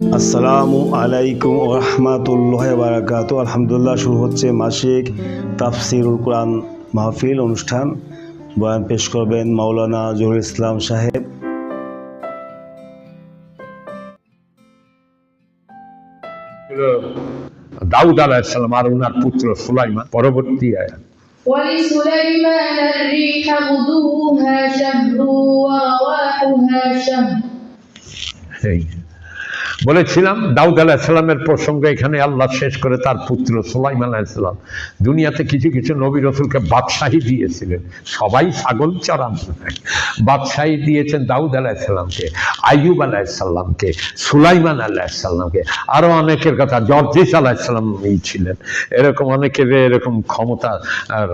আসসালামু আলাইকুম রহমাতুল্লাহ বারাকাত আলহামদুলিল্লাহ শুরু হচ্ছে মাসিক তাফসিরুল কোরআন মাহফিল অনুষ্ঠান বয়ান পেশ করবেন মাওলানা জহুরুল ইসলাম সাহেব দাউদ আলাহিসাল্লাম আর ওনার পুত্র সুলাইমান পরবর্তী আয়াত ولسليمان الريح غدوها شهر ورواحها شهر এই বলেছিলাম, দাউদ আলাহিসাল্লামের প্রসঙ্গে এখানে আল্লাহ শেষ করে তার পুত্র সুলাইমান আলাহিসাল্লাম দুনিয়াতে কিছু কিছু নবী রসুলকে বাদশাহী দিয়েছিলেন। সবাই ছাগল চড়ান। বাদশাহী দিয়েছেন দাউদ আলাহিসাল্লামকে আইয়ুব আলাহিসাল্লামকে সুলাইমান আলাহিসাল্লামকে আরও অনেকের কথা, জর্জিস আলাহিসাল্লাম এই ছিলেন। এরকম অনেকের এরকম ক্ষমতা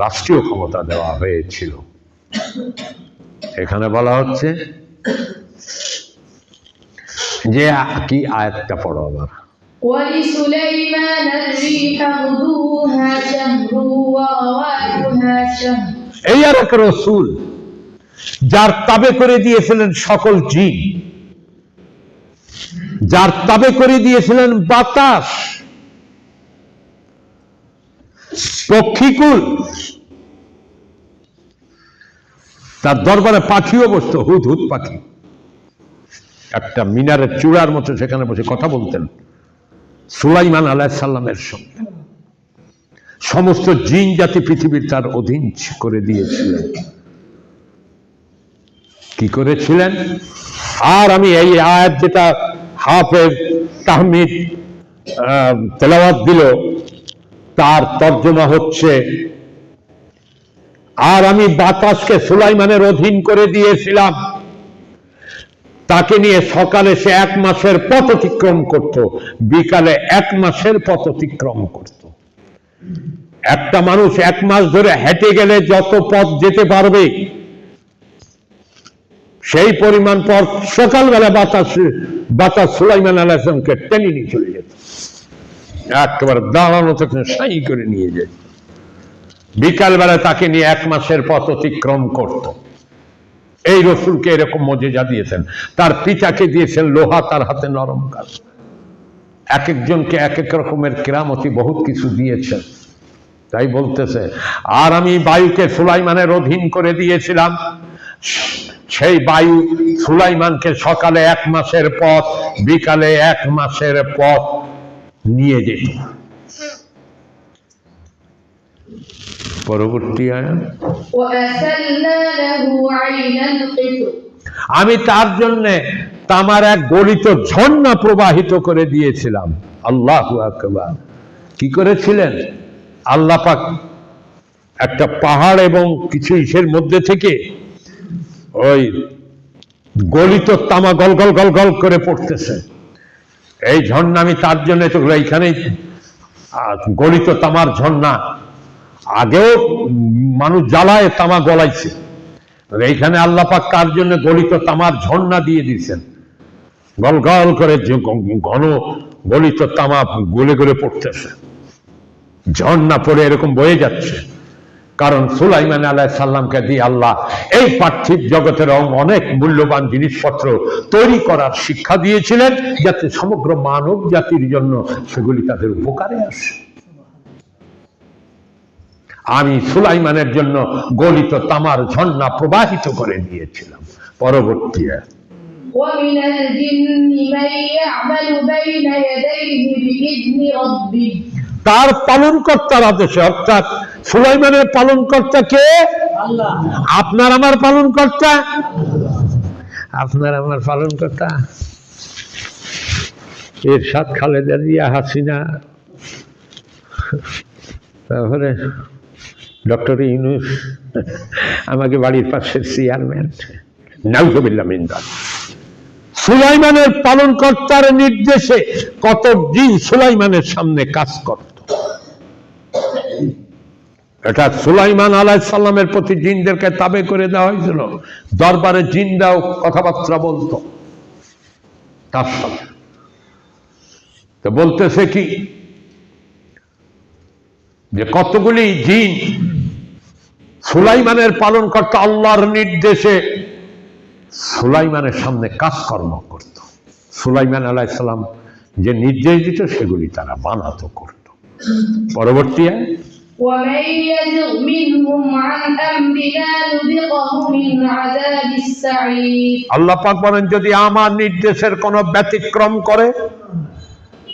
রাষ্ট্রীয় ক্ষমতা দেওয়া হয়েছিল। এখানে বলা হচ্ছে যে কি আয়াতটা পড়ো আবার। এই আর এক রসুল যার তাবে করে দিয়েছিলেন সকল জিন যার তাবে করে দিয়েছিলেন বাতাস পক্ষীকুল তার দরবারে পাখিও বসত হুদ হুদ পাখি। একটা মিনারের চূড়ার মতো সেখানে বসে কথা বলতেন। সুলাইমান আলাহিসাল্লামের সঙ্গে। সমস্ত জিন জাতি পৃথিবীর তার অধীন করে দিয়েছিলেন। কি করেছিলেন? আর আমি এই আয়াত যেটা হাফেজ তাহমিদ তেলাওয়াত দিল, তার তর্জমা হচ্ছে, আর আমি বাতাসকে সুলাইমানের অধীন করে দিয়েছিলাম। তাকে নিয়ে সকালে সে এক মাসের পথ অতিক্রম করত, বিকালে এক মাসের পথ অতিক্রম করত। একটা মানুষ এক মাস ধরে হেঁটে গেলে যত পথ যেতে পারবে, সেই পরিমাণ পর সকালবেলা বাতাস বাতাস সুলাইমান আলাহামকে টেনে নিয়ে চলে যেত। একেবারে দাঁড়ানো থেকে সাই করে নিয়ে যেত। বিকালবেলা তাকে নিয়ে এক মাসের পথ অতিক্রম করত। এই রসুলকে এরকম মজেজা দিয়েছেন। তার পিতাকে দিয়েছেন লোহা, তার হাতে নরম কাজ। এক একজনকে এক এক রকমের কেরামতি বহুত কিছু দিয়েছেন। তাই বলতেছে, আর আমি বায়ুকে সুলাইমানের অধীন করে দিয়েছিলাম। সেই বায়ু সুলাইমানকে সকালে এক মাসের পথ, বিকালে এক মাসের পথ নিয়ে যেত। পরবর্তী আয়াত। আমি তার জন্যে তামার এক গলিত ঝর্ণা প্রবাহিত করে দিয়েছিলাম। আল্লাহ কি করেছিলেন? আল্লাহ পাক একটা পাহাড় এবং কিছু ইসের মধ্যে থেকে ওই গলিত তামা গল গল গল গল করে পড়তেছে। এই ঝর্ণা আমি তার জন্য তো গলিত তামার ঝর্ণা আগেও মানুষ জ্বালায়, তামা গলাইছে। এইখানে আল্লাহ পাক কার জন্য গলিত তামার ঝর্ণা দিয়ে দিয়েছেন? গল গল করে ঘন গলিত তামা গলে গলে পড়তেছে। ঝর্ণা পড়ে এরকম বয়ে যাচ্ছে। কারণ সুলাইমান আলাহ সাল্লামকে দিয়ে আল্লাহ এই পার্থিব জগতের অনেক মূল্যবান জিনিসপত্র তৈরি করার শিক্ষা দিয়েছিলেন, যাতে সমগ্র মানব জাতির জন্য সেগুলি তাদের উপকারে আসে। আমি সুলাইমানের জন্য গলিত তামার ঝর্ণা প্রবাহিত করে দিয়েছিলাম পরবর্তী আয়াত। ومن الجن من يعمل بين يديه بإذن ربه তার পালনকর্তার আদেশে অর্থাৎ সুলাইমানের পালনকর্তা কে আপনার আমার পালনকর্তা আপনার আমার পালনকর্তা এর সাথ খালেদা জিয়া হাসিনা তারপরে ডক্টর ইউনুস, আমাকে বাড়ির পাশের চেয়ারম্যান। নাউজবিল্লা মিন্দা সুলাইমানের পালনকর্তার নির্দেশে কত দিন সুলাইমানের সামনে কাজ করত? এটা সুলাইমান আলাহ সাল্লামের প্রতি জিনদেরকে তাবে করে দেওয়া হয়েছিল। দরবারে জিনরাও কথাবার্তা বলতো। তার সাথে তো বলতেছে কি? যে কতগুলি জিন সুলাইমানের পালন কর্তা আল্লাহর নির্দেশে সুলাইমানের সামনে কাজকর্ম করত। সুলাইমান আলাইসাল্লাম যে নির্দেশ দিত সেগুলি তারা বানাত করত। পরবর্তী আল্লাহ পাক বলেন যদি আমার নির্দেশের কোনো ব্যতিক্রম করে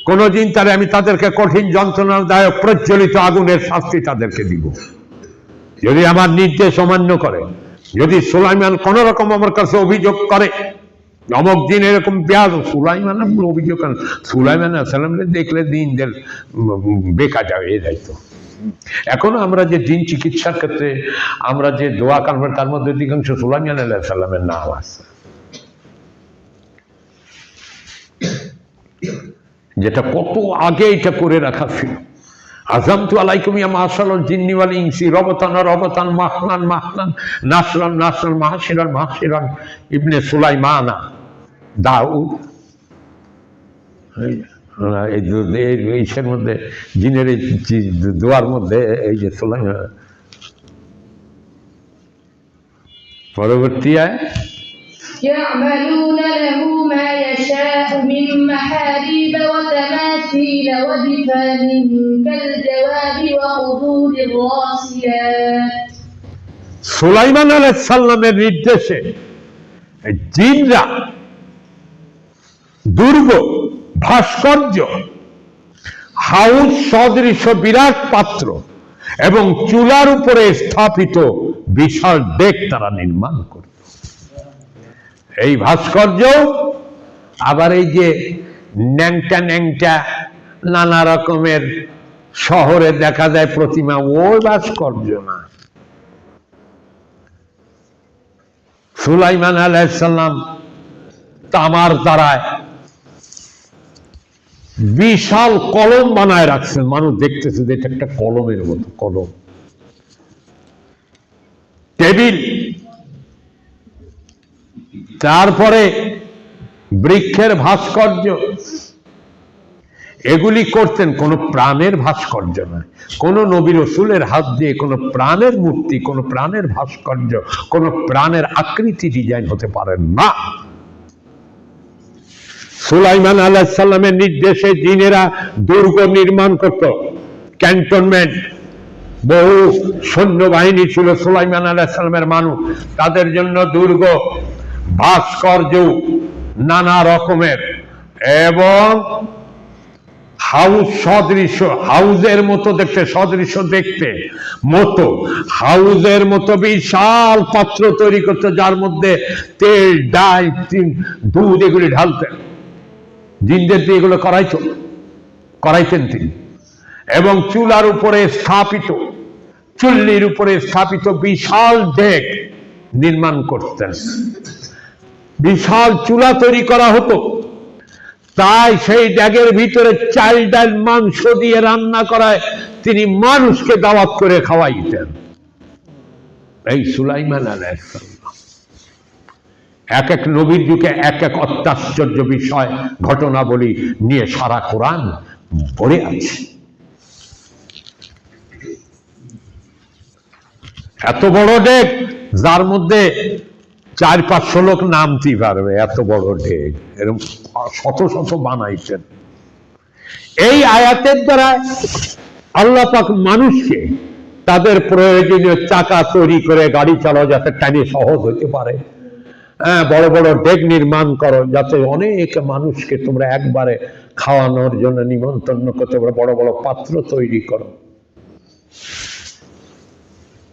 কোনোদিন তাহলে আমি তাদেরকে কঠিন যন্ত্রণাদায়ক প্রজ্বলিত আগুনের শাস্তি তাদেরকে দিব। যদি আমার নির্দেশ অমান্য করে, যদি সুলাইমান কোন রকম আমার কাছে অভিযোগ করে, অমক দিন এরকম পেঁয়াজ সুলাইমান অভিযোগ করেন সুলাইমান আসসালামকে দেখলে দিন দের বেকার যাবে এই দায়িত্ব। এখনও আমরা যে দিন চিকিৎসার ক্ষেত্রে, আমরা যে দোয়া কানবো তার মধ্যে অধিকাংশ সুলাইমান আল্লাহ সাল্লামের নাম আছে। যেটা কত আগে এটা করে রাখা ছিল। আজামতু আলাইকুম ইয়া মাশাআল্লাহ জিন্নি ওয়াল ইনসি, রবতান রবতান মাহনান মাহনান নাসরান নাসরান, মাহশিরান মাহশিরান। ইবনে সুলাইমানা, দাউদ। এই এই দু- ইসের মধ্যে, জিনের এই দোয়ার মধ্যে, এই যে সুলাইমান পরবর্তী আয়। يعملون له ما يشاء من محاريب وتماثيل وجفان كالجواب وقدور الراسيات সুলাইমান আলাইসাল্লামের নির্দেশে জিনরা দুর্গ ভাস্কর্য হাউস সদৃশ বিরাট পাত্র এবং চুলার উপরে স্থাপিত বিশাল ডেক তারা নির্মাণ করত এই ভাস্কর্য, আবার এই যে ন্যাংটা ন্যাংটা নানা রকমের শহরে দেখা যায় প্রতিমা, ওই ভাস্কর্য না। সুলাইমান আলাইসাল্লাম তামার দ্বারায় বিশাল কলম বানায় রাখছেন। মানুষ দেখতেছে যে এটা একটা কলমের মতো, কলম। টেবিল তারপরে বৃক্ষের ভাস্কর্য। এগুলি করতেন কোনো প্রাণের ভাস্কর্য নয়। কোনো নবী রসুলের হাত দিয়ে কোনো প্রাণের মূর্তি, কোনো প্রাণের ভাস্কর্য, কোনো প্রাণের আকৃতি ডিজাইন হতে পারেন না। সুলাইমান আল্লাহ সাল্লামের নির্দেশে জিনেরা দুর্গ নির্মাণ করত। ক্যান্টনমেন্ট, বহু সৈন্যবাহিনী ছিল সুলাইমান আল্লাহ সাল্লামের মানুষ। তাদের জন্য দুর্গ ভাস্কর্য নানা রকমের এবং হাউস সদৃশ হাউজের মতো দেখতে, সদৃশ দেখতে মতো। হাউজের মতো বিশাল পাত্র তৈরি করতে, যার মধ্যে তেল ডাল দুধ এগুলি ঢালতেন জিনদের দিয়ে এগুলো করাইতো, করাইতেন তিনি। এবং চুলার উপরে স্থাপিত, চুল্লির উপরে স্থাপিত বিশাল ডেক নির্মাণ করতেন। বিশাল চুলা তৈরি করা হতো। তাই সেই ড্যাগের ভিতরে চাল, ডাল, মাংস দিয়ে রান্না করায় তিনি মানুষকে দাওয়াত করে খাওয়াইতেন। এই সুলাইমান এক এক নবীর যুগে এক এক অত্যাশ্চর্য বিষয়, ঘটনাবলী নিয়ে সারা কোরআন ভরে আছে। এত বড় ডেক, যার মধ্যে চার পাঁচশো লোক নামতেই পারবে? এত বড় ঢেক এরকম শত শত বানাইছেন। এই আয়াতের দ্বারা আল্লাহ পাক মানুষকে তাদের প্রয়োজনীয় চাকা তৈরি করে গাড়ি চালাও যাতে টানে সহজ হতে পারে। হ্যাঁ বড় বড় ডেক নির্মাণ করো যাতে অনেক মানুষকে তোমরা একবারে খাওয়ানোর জন্য নিমন্ত্রণ করতে পারো। বড় বড় পাত্র তৈরি করো।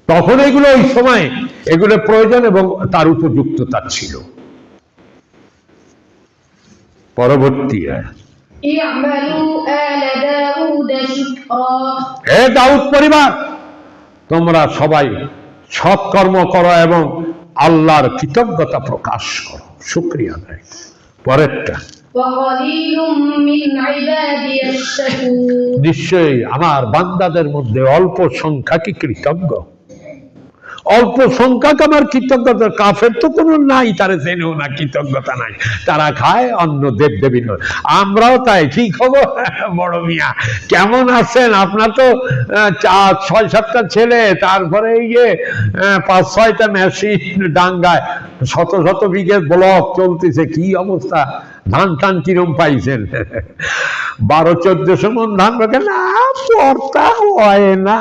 তখন এগুলো ওই সময় এগুলো প্রয়োজন এবং তার উপযুক্ততা ছিল। পরবর্তী হে দাউদ পরিবার তোমরা সবাই সৎকর্ম করো এবং আল্লাহর কৃতজ্ঞতা প্রকাশ করো। শুক্রিয়া দেয় পরেরটা। নিশ্চয়ই আমার বান্দাদের মধ্যে অল্প সংখ্যা কি কৃতজ্ঞ? অল্প সংখ্যক আমার কৃতজ্ঞতা। কাফের তো কোনো নাই, তারা জেনেও না কৃতজ্ঞতা নাই। তারা খায়, অন্য দেব দেবী নয়। আমরাও তাই, কি খবর? বড় মিয়া, কেমন আছেন? আপনার তো চার ছয় সাতটা ছেলে, তারপরে এই যে পাঁচ ছয়টা মেশিন ডাঙ্গায়, শত শত বিঘে ব্লক চলতেছে, কি অবস্থা? ধান টান কিরম পাইছেন? বারো, চোদ্দশো মন ধান না পর্তা হয় না।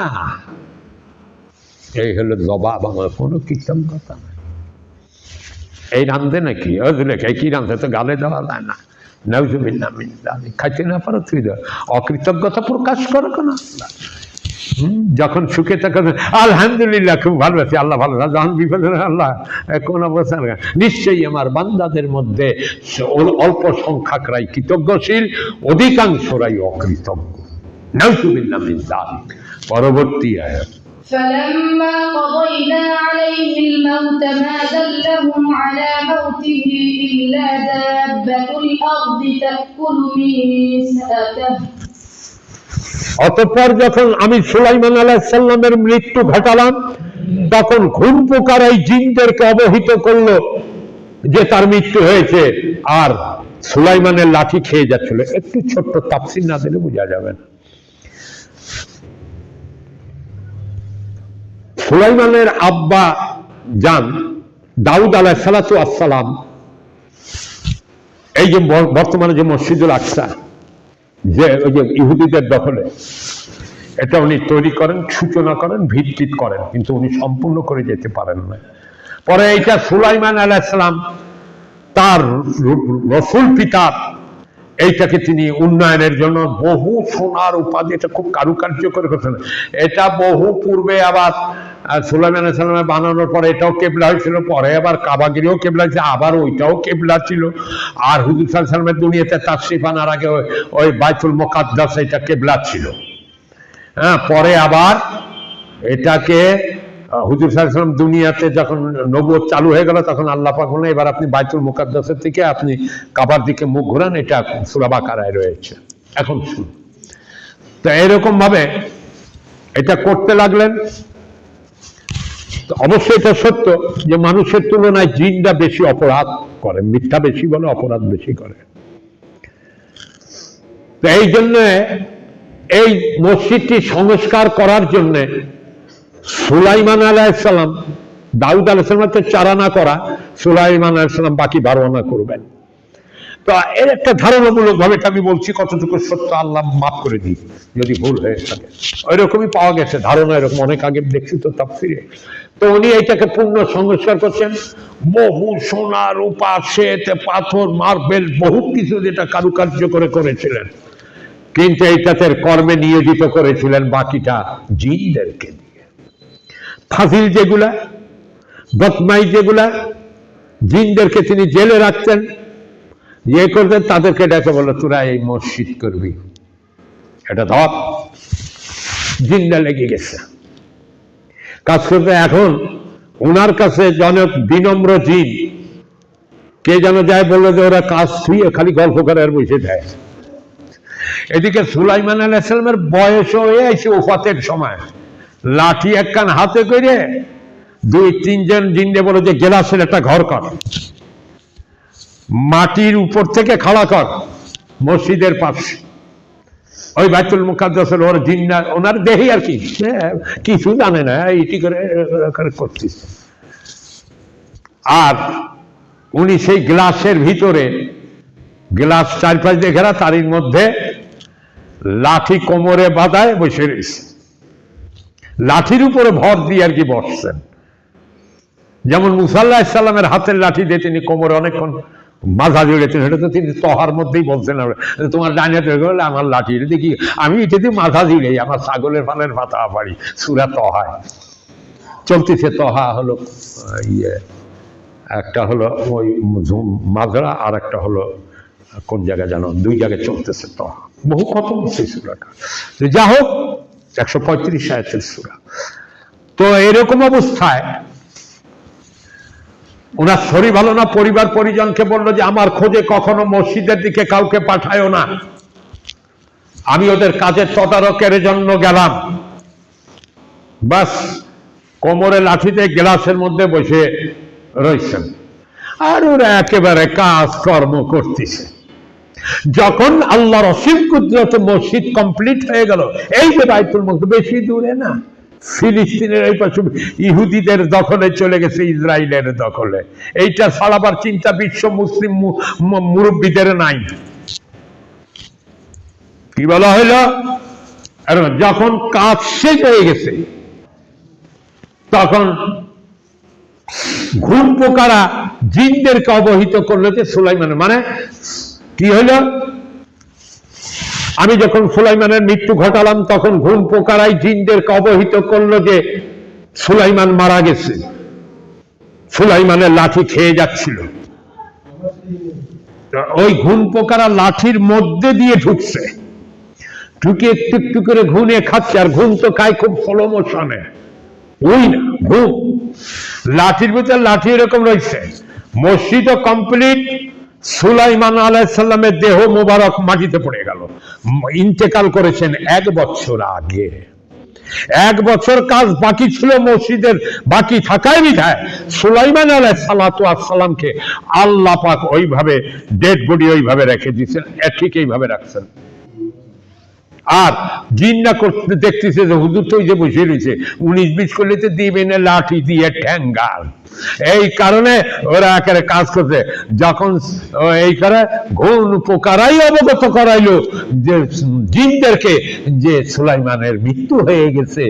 এই হলো জবাব আমার কোনো কৃতজ্ঞতা নাই। এই রান্ধে নাকি? ওগুলো কি রান্ধে তো গালে দেওয়া যায় না। নজুবিল্লা খাইতে না পারো তুই। অকৃতজ্ঞতা প্রকাশ করো হুম, যখন সুখে তখন আলহামদুলিল্লাহ খুব ভালো আল্লাহ ভালো। যখন বিপদ আল্লাহ কোন অবস্থা নিশ্চয়ই আমার বান্দাদের মধ্যে অল্প সংখ্যকরাই কৃতজ্ঞশীল অধিকাংশরাই অকৃতজ্ঞ। নজুবিল্লা মিন্দালি পরবর্তী আয়াত। فلما قضينا عليه الموت ما دلهم على موته إلا دابة الأرض تأكل من سأته অতঃপর যখন আমি সুলাইমান আলাহিসাল্লামের মৃত্যু ঘটালাম তখন ঘুম পোকার এই জিনদেরকে অবহিত করলো যে তার মৃত্যু হয়েছে আর সুলাইমানের লাঠি খেয়ে যাচ্ছিল একটু ছোট্ট তাপসির না দিলে বোঝা যাবে না সুলাইমানের আব্বা যান দাউদ আলাহ সালাতু আসসালাম এই যে বর্তমানে যে মসজিদুল আকসা, যে ওই যে ইহুদিদের দখলে, এটা উনি তৈরি করেন, সূচনা করেন, ভিত্তিত করেন, কিন্তু উনি সম্পূর্ণ করে যেতে পারেন না। পরে এইটা সুলাইমান আলাইসালাম তার রসুল পিতার এইটাকে তিনি উন্নয়নের জন্য বহু সোনার উপাধি, এটা খুব কারুকার্য করে করছেন এটা বহু পূর্বে আবার সুলাইমান আলাইসালামের বানানোর পরে এটাও কেবলা হয়েছিল, পরে আবার কাবাগিরিও কেবলা হয়েছে, আবার ওইটাও কেবলা ছিল। আর হুজুর সাল্লামের দুনিয়াতে তাশরিফ আনার আগে ওই- বাইতুল মোকাদ্দাস এটা কেবলা ছিল। হ্যাঁ পরে আবার এটাকে হুজুর সাল্লাম দুনিয়াতে যখন নবুয়ত চালু হয়ে গেল, তখন আল্লাহ পাক এবার আপনি বাইতুল মুকাদ্দাসের থেকে আপনি কাবার দিকে মুখ ঘোরান, এটা সুরাবাকারায় রয়েছে। এখন তো এরকম ভাবে এটা করতে লাগলেন। অবশ্যই এটা সত্য যে মানুষের তুলনায় জিনটা বেশি অপরাধ করে, মিথ্যা বেশি বলে, অপরাধ বেশি করে। তো এই জন্য এই মসজিদটি সংস্কার করার জন্য সুলাইমান আলাইসাল্লাম দাউদ আলাইসাল্লাম তো চারানা করা, সুলাইমান আলাইসাল্লাম বাকি বারোয়ানা করবেন। তো এর একটা ধারণামূলক ভাবে আমি বলছি, কতটুকু সত্য আল্লাহ মাফ করে দিই যদি ভুল হয়ে থাকে। ওই রকমই পাওয়া গেছে ধারণা, এরকম অনেক আগে দেখছি তো তাফসিরে। তো উনি এইটাকে পূর্ণ সংস্কার করছেন। বহু সোনা, রূপা, শ্বেত, পাথর, মার্বেল বহু কিছু যেটা কারুকার্য করে করেছিলেন। কিন্তু এইটাতে কর্মে নিয়োজিত করেছিলেন বাকিটা জিনদেরকে দিয়ে। ফাজিল যেগুলা বদমাই যেগুলা, জিনদেরকে তিনি জেলে রাখতেন ইয়ে করতেন তাদেরকে ডেকে বলো তোরা এই মসজিদ করবি। এটা ধর জিন্দা লেগে গেছে। কাজ করতে এখন ওনার কাছে জনক বিনম্র জিন। কে যেন যায় বলল যে, ওরা কাজ ছুঁয়ে খালি গল্প করে আর বসে দেয় এদিকে সুলাইমান আলাইসালামের বয়স হয়ে আছে ওফাতের সময়। লাঠি একখান হাতে করে দুই, তিনজন জিন্দে বলে যে গেলাসের একটা ঘর কর। মাটির উপর থেকে খাড়া কর, মসজিদের পাশে। ওই বাইতুল মুকাদ্দাসের ওর জিন্না, ওনার দেহি আর কি। কিছু জানে না, এইটি করে করে করতেছে। আর উনি সেই গ্লাসের ভিতরে, গ্লাস চারপাশ দিয়ে ঘেরা, তারই মধ্যে লাঠি কোমরে বাঁধায় বসে রয়েছে। লাঠির উপরে ভর দিয়ে আর কি বসছেন। যেমন মুসাল্লাহ ইসলামের হাতের লাঠি দিয়ে তিনি কোমরে অনেকক্ষণ মাথা জুড়েছেন, সেটা তো তিনি তহার মধ্যেই বলছেন তোমার ডাইনে হাতে গেলে আমার লাঠি এটা দেখি, আমি এটা দিয়ে মাথা জুড়েই, আমার ছাগলের ফালের মাথা পারি সুরা তহায় চলতেছে তহা হলো ইয়ে। একটা হলো ওই মাজরা আর একটা হলো কোন জায়গায় জানো, দুই জায়গায় চলতেছে তহা। বহু খতম সেই সুরাটা যা হোক একশো পঁয়ত্রিশ আয়াতের সুরা। তো এরকম অবস্থায় ওনার শরীর ভালো না, পরিবার পরিজনকে বলল যে আমার খোঁজে কখনো মসজিদের দিকে কাউকে পাঠায়ও না। আমি ওদের কাজের তদারকের জন্য গেলাম। বাস কোমরে লাঠিতে গ্লাসের মধ্যে বসে রয়েছেন আর ওরা একেবারে কাজ কর্ম করতেছে। যখন আল্লাহর অসীম কুদরত মসজিদ কমপ্লিট হয়ে গেল, এই যে বাইতুল মকদস, বেশি দূরে না। ফিলিস্তিনের এই পাশে ইহুদিদের দখলে চলে গেছে, ইসরায়েলের দখলে। এইটা ছাড়াবার চিন্তা বিশ্ব মুসলিম মুরব্বীদের নাই। কি বলা হইল যখন কাজ শেষ হয়ে গেছে, তখন ঘুম পোকারা জিনদেরকে অবহিত করল যে সুলাইমানের মানে কি হইল? আমি যখন সুলাইমানের মৃত্যু ঘটালাম, তখন ঘুম পোকারাই জিনদেরকে অবহিত করল যে সুলাইমান মারা গেছে। সুলাইমানের লাঠি খেয়ে যাচ্ছিল। ওই ঘুম পোকারা লাঠির মধ্যে দিয়ে ঢুকছে। ঢুকে একটু একটু করে ঘুনে খাচ্ছে, আর ঘুম তো খায় খুব স্লো মোশনে ওই না, ঘুম। লাঠির ভিতরে লাঠি এরকম রয়েছে। মসজিদও কমপ্লিট সুলাইমান আলাইসাল্লামের দেহ মোবারক মাটিতে পড়ে গেল। ইন্তেকাল করেছেন এক বছর আগে। এক বছর কাজ বাকি ছিল মসজিদের, বাকি থাকায় বিধায়। সুলাইমান আলাই সালাতু সালামকে আল্লাহ পাক ওইভাবে ডেড বডি ওইভাবে রেখে দিয়েছেন ঠিক এইভাবে রাখছেন। আর জিন্না করতে দেখতেছে যে হুজুর তো ওই যে বসে রয়েছে। উনিশ বিশ করলে তো দিবে না লাঠি দিয়ে ঠ্যাঙ্গাল। এই কারণে ওরা একেবারে কাজ করছে। যখন এই করে ঘুণ পোকারাই অবগত করাইলো যে জিনদেরকে যে সুলাইমানের মৃত্যু হয়ে গেছে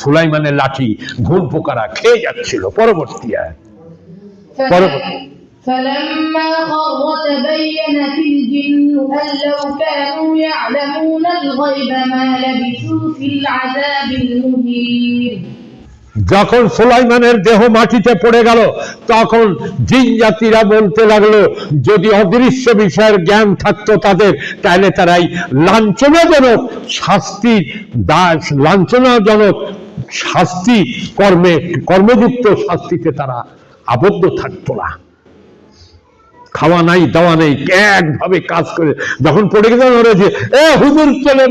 সুলাইমানের লাঠি ঘুণ পোকারা খেয়ে যাচ্ছিল পরবর্তী আয়াত। فل- فلما خر تبينت الجن أن لو كانوا يعلمون الغيب ما لبثوا في العذاب المهين যখন সুলাইমানের দেহ মাটিতে পড়ে গেল তখন জিন জাতিরা বলতে লাগলো যদি অদৃশ্য বিষয়ের জ্ঞান থাকতো তাদের তাহলে তারাই লাঞ্ছনাজনক শাস্তি দাস লাঞ্ছনাজনক শাস্তি কর্মে কর্মযুক্ত শাস্তিতে তারা আবদ্ধ থাকতো না খাওয়া নাই, দাওয়া নেই, একভাবে কাজ করে যখন পড়ে গেছে যে এ হুজুর, চলে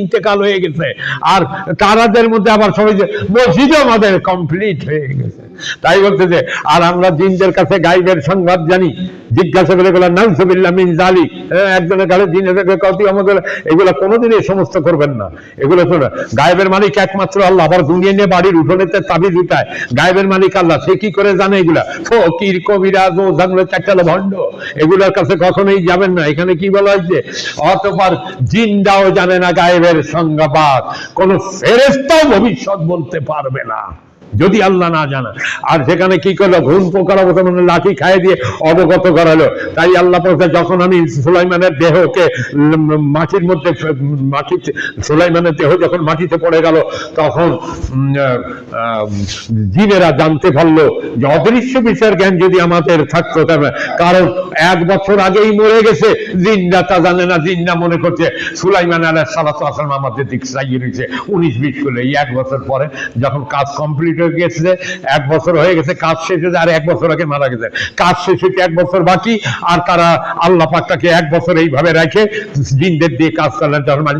ইন্তেকাল হয়ে গেছে। আর তারাদের মধ্যে আবার সবাই যে মসজিদ আমাদের কমপ্লিট হয়ে গেছে। তাই বলতে যে আর আমরা জিনদের কাছে গাইবের সংবাদ জানি। জিজ্ঞাসা করে গেলাম নাউজুবিল্লাহ মিন জালি হ্যাঁ, একজনের কাছে জিনের কতি আমাদের এগুলো কোনোদিন এই সমস্ত করবেন না। এগুলো শোনো গায়েবের মালিক একমাত্র আল্লাহ। আবার দুনিয়া নিয়ে বাড়ির উঠোনেতে তাবিজ উঠায় গায়েবের মালিক আল্লাহ। সে কি করে জানে এগুলা? ফকির কবিরাজ ও জানলে চারটালো ভণ্ড। এগুলোর কাছে কখনোই যাবেন না। এখানে কি বলা হয়েছে? অতপর জিন্দাও জানে না গায়েবের সংজ্ঞাবাদ কোন ফেরেস্তাও ভবিষ্যৎ বলতে পারবে না। যদি আল্লাহ না জানা আর সেখানে কি করল? ঘুম পোকার অবস্থা লাঠি খাইয়ে দিয়ে অবগত করালো। তাই আল্লাহ যখন আমি সুলাইমানের দেহকে মাটির মধ্যে সুলাইমানের দেহ যখন মাটিতে পড়ে গেল, তখন জিনেরা জানতে পারল যে অদৃশ্য বিষয়ের জ্ঞান যদি আমাদের থাকতো তবে, কারণ এক বছর আগেই মরে গেছে। জিন্দা তা জানে না জিন্দা মনে করছে, সুলাইমান আলাহ সালাত আসলাম আমাদের দিক চাইয়ে রয়েছে। উনিশ, বিশ করলে এক বছর পরে যখন কাজ কমপ্লিট গেছে এক বছর হয়ে গেছে, কাজ শেষ হয়েছে আর এক বছর আগে মারা গেছে কাজ শেষ হয়েছে এক বছর বাকি আর তারা আল্লাহ পাকটাকে এক বছর এইভাবে রেখে দিনদের দিয়ে কাজ গেছে।